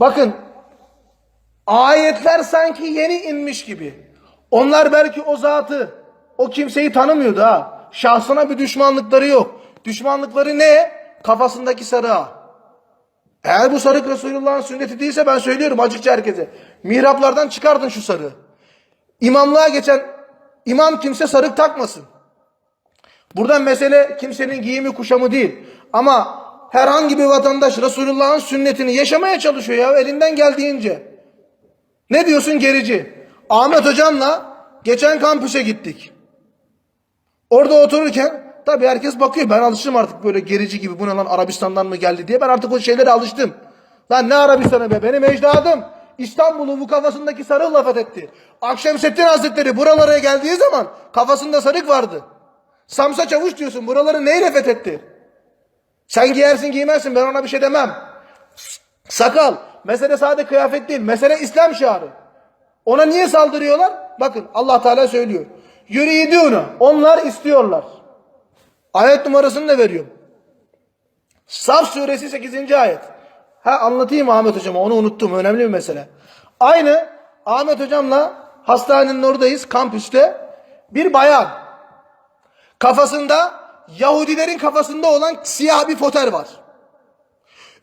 Bakın ayetler sanki yeni inmiş gibi. Onlar belki o zatı, o kimseyi tanımıyordu ha. Şahsına bir düşmanlıkları yok. Düşmanlıkları ne? Kafasındaki sarığa. Eğer bu sarık Resulullah'ın sünneti değilse ben söylüyorum açıkça herkese. Mihraplardan çıkartın şu sarığı. İmamlığa geçen imam kimse sarık takmasın. Buradan mesele kimsenin giyimi kuşamı değil. Ama herhangi bir vatandaş Resulullah'ın sünnetini yaşamaya çalışıyor ya elinden geldiğince. Ne diyorsun gerici? Ahmet hocamla geçen kampüse gittik. Orada otururken tabii herkes bakıyor. Ben alıştım artık böyle gerici gibi. Bu ne lan Arabistan'dan mı geldi diye. Ben artık o şeylere alıştım. Lan ne Arabistan'ı be? Benim ecdadım İstanbul'u bu kafasındaki sarıkla fethetti. Akşemseddin Hazretleri buralara geldiği zaman kafasında sarık vardı. Samsa Çavuş diyorsun. Buraları neyle fethetti? Sen giyersin giymezsin ben ona bir şey demem. Sakal. Mesele sadece kıyafet değil. Mesele İslam şiarı. Ona niye saldırıyorlar? Bakın Allah Teala söylüyor. Yuridûne. Onlar istiyorlar. Ayet numarasını da veriyorum. Saf suresi 8. ayet. Ha anlatayım Ahmet hocama onu unuttum. Önemli bir mesele. Aynı Ahmet hocamla hastanenin oradayız kampüste. Bir bayan. Kafasında Yahudilerin kafasında olan siyah bir foter var.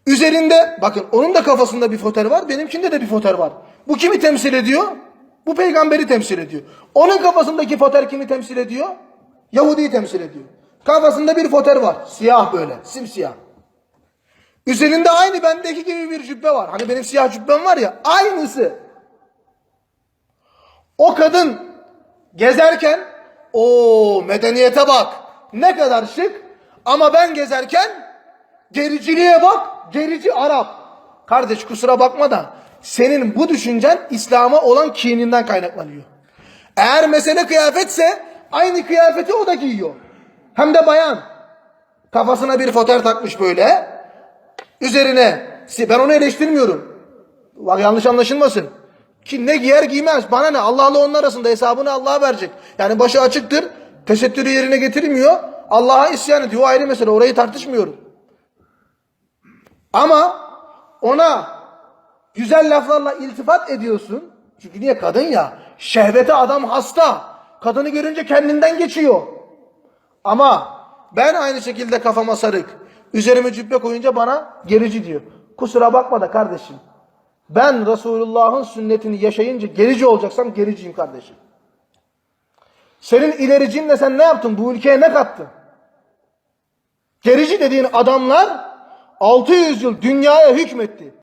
Üzerinde bakın onun da kafasında bir foter var. Benimkinde de bir foter var. Bu kimi temsil ediyor? Bu peygamberi temsil ediyor. Onun kafasındaki foter kimi temsil ediyor? Yahudi'yi temsil ediyor. Kafasında bir foter var. Siyah böyle. Simsiyah. Üzerinde aynı bendeki gibi bir cübbe var. Hani benim siyah cübbem var ya. Aynısı. O kadın gezerken o medeniyete bak. Ne kadar şık. Ama ben gezerken gericiliğe bak. Gerici Arap. Kardeş kusura bakma da senin bu düşüncen İslam'a olan kininden kaynaklanıyor. Eğer mesele kıyafetse aynı kıyafeti o da giyiyor. Hem de bayan. Kafasına bir foter takmış böyle. Üzerine ben onu eleştirmiyorum. Bak yanlış anlaşılmasın. Ki ne giyer giymez. Bana ne? Allah'la onun arasında hesabını Allah'a verecek. Yani başı açıktır. Tesettürü yerine getirmiyor. Allah'a isyan ediyor. O ayrı mesele. Orayı tartışmıyorum. Ama ona güzel laflarla iltifat ediyorsun. Çünkü niye kadın ya? Şehvete adam hasta. Kadını görünce kendinden geçiyor. Ama ben aynı şekilde kafama sarık. Üzerime cübbe koyunca bana gerici diyor. Kusura bakma da kardeşim. Ben Resulullah'ın sünnetini yaşayınca gerici olacaksam gericiyim kardeşim. Senin ilericinle sen ne yaptın? Bu ülkeye ne kattın? Gerici dediğin adamlar 600 yıl dünyaya hükmetti.